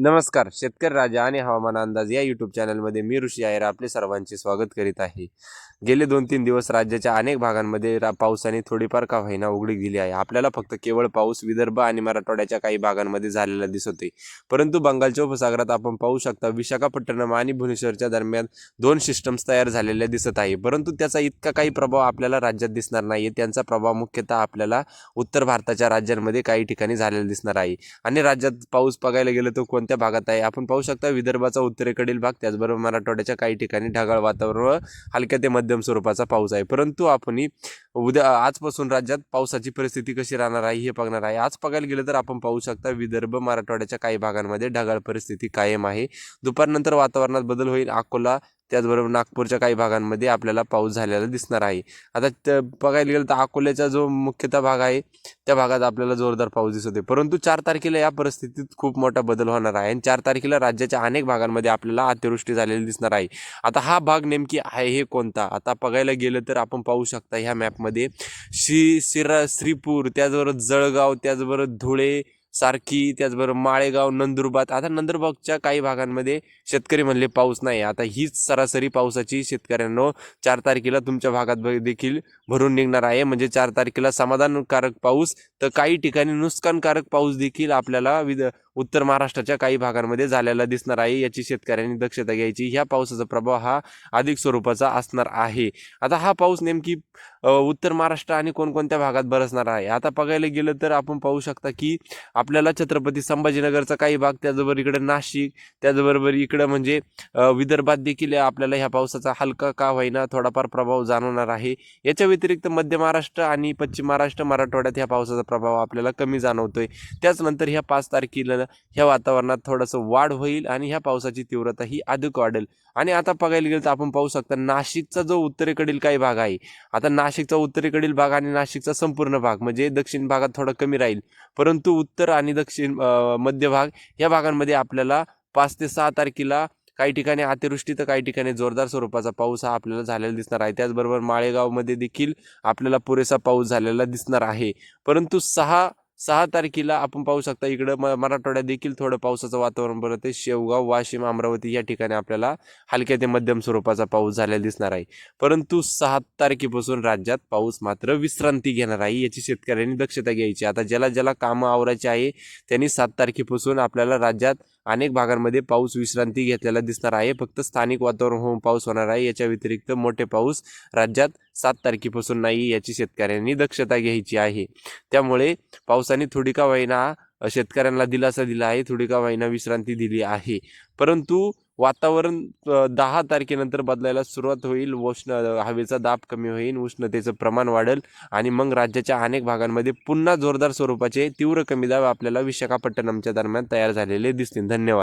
नमस्कार शेतकरी राजा आणि हवामान अंदाज या यूट्यूब चॅनलमध्ये मी ऋषी आयर आपले सर्वांचे स्वागत करीत आहे. गेले दोन तीन दिवस राज्याच्या अनेक भागांमध्ये रा पावसाने थोडीफार का होईना उघडी दिली आहे. आपल्याला फक्त केवळ पाऊस विदर्भ आणि मराठवाड्याच्या काही भागांमध्ये झालेला दिसतोय. परंतु बंगालच्या उपसागरात आपण पाहू शकता विशाखापट्टणम आणि भुवनेश्वरच्या दरम्यान दोन सिस्टम्स तयार झालेल्या दिसत आहे. परंतु त्याचा इतका काही प्रभाव आपल्याला राज्यात दिसणार नाही त्यांचा प्रभाव मुख्यतः आपल्याला उत्तर भारताच्या राज्यांमध्ये काही ठिकाणी झालेला दिसणार आहे. आणि राज्यात पाऊस बघायला गेलं तर कोणत्या भागात आहे? आपण पाहू शकता विदर्भाचा उत्तरेकडील भाग त्याचबरोबर मराठवाड्याच्या काही ठिकाणी ढगाळ वातावरण हलक्या ते मध्यम स्वरूपाचा पाऊस आहे. परंतु आपण उद्या आजपासून राज्यात पावसाची परिस्थिती कशी राहणार आहे हे बघणार आहे. आज बघायला गेलं तर आपण पाहू शकता विदर्भ मराठवाड्याच्या काही भागांमध्ये ढगाळ परिस्थिती कायम आहे. दुपारनंतर वातावरणात बदल होईल. अकोला त्याचबरोबर नागपूरच्या काही भागांमध्ये आपल्याला पाऊस झालेला दिसणार आहे. आता त- बघायला गेलं तर अकोल्याचा जो मुख्यतः भाग आहे त्या भागात आपल्याला जोरदार पाऊस दिसत आहे. परंतु चार तारखेला या परिस्थितीत खूप मोठा बदल होणार आहे आणि चार तारखेला राज्याच्या अनेक भागांमध्ये आपल्याला अतिवृष्टी झालेली दिसणार आहे. आता हा भाग नेमकी आहे हे कोणता? आता बघायला गेलं तर आपण पाहू शकता ह्या मॅपमध्ये श्री सिरा श्रीपूर त्याचबरोबर जळगाव त्याचबरोबर धुळे सारखी त्याचबरोबर माळेगाव नंदुरबार आता नंदुरबारच्या काही भागांमध्ये शेतकरी म्हणले पाऊस नाही. आता हीच सरासरी पावसाची शेतकऱ्यांनो चार तारखेला तुमच्या भागात देखील भरून निघणार आहे. म्हणजे चार तारखेला समाधानकारक पाऊस तर काही ठिकाणी नुकसानकारक पाऊस देखील आपल्याला विद उत्तर महाराष्ट्राच्या काही भागांमध्ये झालेला दिसणार आहे. याची शेतकऱ्यांनी दक्षता घ्यायची. ह्या पावसाचा प्रभाव हा अधिक स्वरूपाचा असणार आहे. आता हा पाऊस नेमकी उत्तर महाराष्ट्र आणि कोणकोणत्या भागात बरसणार आहे? आता बघायला गेलं तर आपण पाहू शकता की आपल्याला छत्रपती संभाजीनगरचा काही भाग त्याचबरोबर इकडे नाशिक त्याचबरोबर इकडं म्हणजे विदर्भात देखील आपल्याला ह्या पावसाचा हलका का होईना थोडाफार प्रभाव जाणवणार आहे. याच्या व्यतिरिक्त मध्य महाराष्ट्र आणि पश्चिम महाराष्ट्र मराठवाड्यात ह्या पावसाचा प्रभाव आपल्याला कमी जाणवतोय. त्याचनंतर ह्या पाच तारखेला ह्या वातावरणात थोडंसं वाढ होईल आणि ह्या पावसाची तीव्रता ही अधिक वाढेल. आणि आता बघायला गेलं तर आपण पाहू शकता नाशिकचा जो उत्तरेकडील काही भाग आहे आता नाशिकचा उत्तरेकडील भाग आणि नाशिकचा संपूर्ण भाग म्हणजे दक्षिण भागात थोडा कमी राहील. परंतु उत्तर आणि दक्षिण मध्य भाग या भागांमध्ये आपल्याला पाच ते सहा तारखेला काही ठिकाणी अतिवृष्टी तर काही ठिकाणी जोरदार स्वरूपाचा पाऊस हा आपल्याला झालेला दिसणार आहे. त्याचबरोबर माळेगावमध्ये देखील आपल्याला पुरेसा पाऊस झालेला दिसणार आहे. परंतु सहा सहा तारखेला आपण पाहू शकता इकडं म मराठवाड्यात देखील थोडं पावसाचं वातावरण परत आहे. शेवगाव वाशिम अमरावती या ठिकाणी आपल्याला हलक्या ते मध्यम स्वरूपाचा पाऊस झालेला दिसणार आहे. परंतु सहा तारखेपासून राज्यात पाऊस मात्र विश्रांती घेणार आहे याची शेतकऱ्यांनी दक्षता घ्यायची आता ज्याला ज्याला कामं आवरायची आहे त्यांनी सात तारखेपासून आपल्याला राज्यात अनेक भागांमध्ये पाऊस विश्रांती घेतलेला दिसणार आहे. फक्त स्थानिक वातावरण होऊन पाऊस होणार आहे. याच्या व्यतिरिक्त मोठे पाऊस राज्यात सात तारखेपासून नाही याची शेतकऱ्यांनी दक्षता घ्यायची आहे. त्यामुळे पावसाने थोडी का होईना शेतकऱ्यांना दिलासा दिला आहे. थोडी का होईना विश्रांती दिली आहे. परंतु वातावरण दहा तारखेनंतर बदलायला सुरुवात होईल. उष्ण हवेचा दाब कमी होईल उष्णतेचं प्रमाण वाढेल आणि मग राज्याच्या अनेक भागांमध्ये पुन्हा जोरदार स्वरूपाचे तीव्र कमी दाब आपल्याला विशाखापट्टणमच्या दरम्यान तयार झालेले दिसतील. धन्यवाद.